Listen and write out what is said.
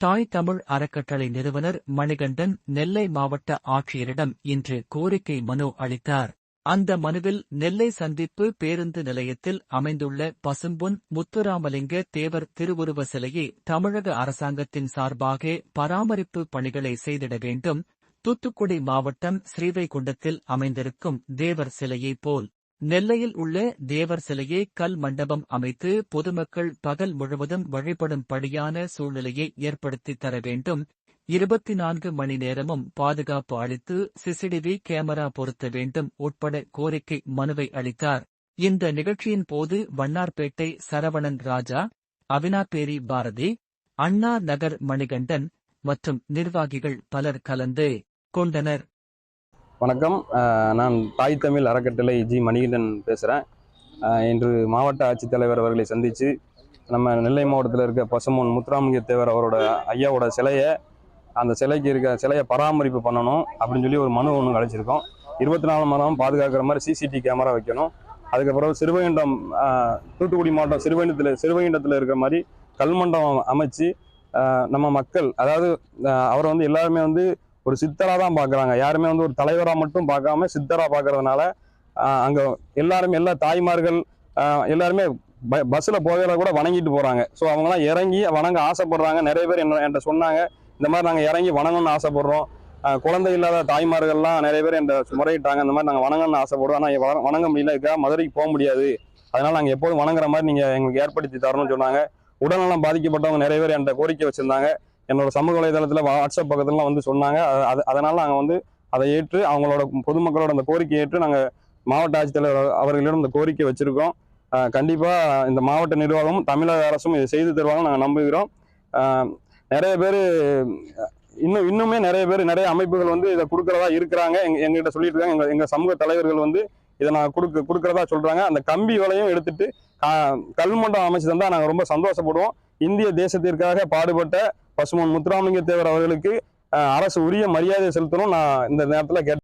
தாய் தமிழ் அறக்கட்டளை நிறுவனர் மணிகண்டன் நெல்லை மாவட்ட ஆட்சியரிடம் இன்று கோரிக்கை மனு அளித்தார். அந்த மனுவில் நெல்லை சந்திப்பு பேருந்து நிலையத்தில் அமைந்துள்ள பசும்பொன் முத்துராமலிங்க தேவர் திருவுருவ சிலையை தமிழக அரசாங்கத்தின் சார்பாக பராமரிப்பு பணிகளை செய்திட வேண்டும். தூத்துக்குடி மாவட்டம் ஸ்ரீவைகுண்டத்தில் அமைந்திருக்கும் தேவர் சிலையைப் போல். நெல்லையில் உள்ள தேவர் சிலையை கல் மண்டபம் அமைத்து பொதுமக்கள் பகல் முழுவதும் வழிபடும் படியான சூழ்நிலையை ஏற்படுத்தித் தர வேண்டும். இருபத்தி நான்கு மணி நேரமும் பாதுகாப்பு அளித்து சிசிடிவி கேமரா பொருத்த வேண்டும் உட்பட கோரிக்கை மனுவை அளித்தார். இந்த நிகழ்ச்சியின் போது வண்ணார்பேட்டை சரவணன் ராஜா அவினாபேரி பாரதி அண்ணா நகர் மணிகண்டன் மற்றும் நிர்வாகிகள் பலர் கலந்து கொண்டனர். வணக்கம். நான் தாய் தமிழ் அறக்கட்டளை ஜி மணிகண்டன் பேசுகிறேன் இன்று மாவட்ட ஆட்சித்தலைவர் அவர்களை சந்தித்து நம்ம நெல்லை மாவட்டத்தில் இருக்க பசுமோன் முத்துராமலிங்க தேவர் அவரோட ஐயாவோட சிலையை அந்த சிலைக்கு இருக்க சிலையை பராமரிப்பு பண்ணணும் அப்படின்னு சொல்லி ஒரு மனு ஒன்று அழைச்சிருக்கோம் இருபத்தி நாலு மணி நேரம் பாதுகாக்கிற மாதிரி சிசிடிவி கேமரா வைக்கணும். அதுக்கப்புறம் சிறுவைகுண்டம் தூத்துக்குடி மாவட்டம் சிறுவைண்டத்தில் சிறுவைகுண்டத்தில் இருக்கிற மாதிரி கல்மண்டபம் அமைச்சு நம்ம மக்கள் அதாவது அவரை வந்து எல்லாருமே வந்து ஒரு சித்தராக தான் பார்க்குறாங்க யாருமே வந்து ஒரு தலைவராக மட்டும் பார்க்காம சித்தரா பார்க்கறதுனால அங்கே எல்லாருமே எல்லா தாய்மார்கள் எல்லாருமே ப பஸ்ஸில் போகையில கூட வணங்கிட்டு போகிறாங்க ஸோ அவங்களாம் இறங்கி வணங்க ஆசைப்படுறாங்க. நிறைய பேர் என்ன என்கிட்ட சொன்னாங்க. இந்த மாதிரி நாங்கள் இறங்கி வணங்கணும்னு ஆசைப்படுறோம். குழந்தை இல்லாத தாய்மார்கள்லாம் நிறைய பேர் என்கிட்ட முறையிட்டாங்க இந்த மாதிரி நாங்கள் வணங்கணும்னு ஆசைப்படுறோம். ஆனால் வணங்க முடியல. இருக்கா மதுரைக்கு போக முடியாது. அதனால் நாங்கள் எப்போதும் வணங்குற மாதிரி நீங்கள் எங்களுக்கு ஏற்படுத்தி தரணும்னு சொன்னாங்க. உடல்நலம் பாதிக்கப்பட்டவங்க நிறைய பேர் என்கிட்ட கோரிக்கை வச்சுருந்தாங்க. என்னோட சமூக வலைதளத்தில் வாட்ஸ்அப் பக்கத்துலலாம் வந்து சொன்னாங்க. அது- அதனால் நாங்கள் வந்து அதை ஏற்று அவங்களோட பொதுமக்களோட அந்த கோரிக்கையை ஏற்று நாங்கள் மாவட்ட ஆட்சித்தலைவர் அவர்களிடம் இந்த கோரிக்கை வச்சுருக்கோம். கண்டிப்பாக இந்த மாவட்ட நிர்வாகமும் தமிழக அரசும் இதை செய்து தருவாங்க நாங்கள் நம்புகிறோம். நிறைய பேர் இன்னும் இன்னுமே நிறைய பேர் நிறைய அமைப்புகள் வந்து இதை கொடுக்குறதா இருக்கிறாங்க. எங்க எங்ககிட்ட சொல்லிட்டு இருக்காங்க எங்கள் எங்கள் சமூக தலைவர்கள் வந்து இதை நான் கொடுக்க கொடுக்குறதா சொல்கிறாங்க அந்த கம்பி வலையும் எடுத்துட்டு கல்மண்டம் அமைச்சு தந்தால் நாங்கள் ரொம்ப சந்தோஷப்படுவோம். இந்திய தேசத்திற்காக பாடுபட்ட பசுமன் முத்துராமலிங்க தேவர் அவர்களுக்கு அரசு உரிய மரியாதை செலுத்தணும். நான் இந்த நேரத்தில் கேட்டு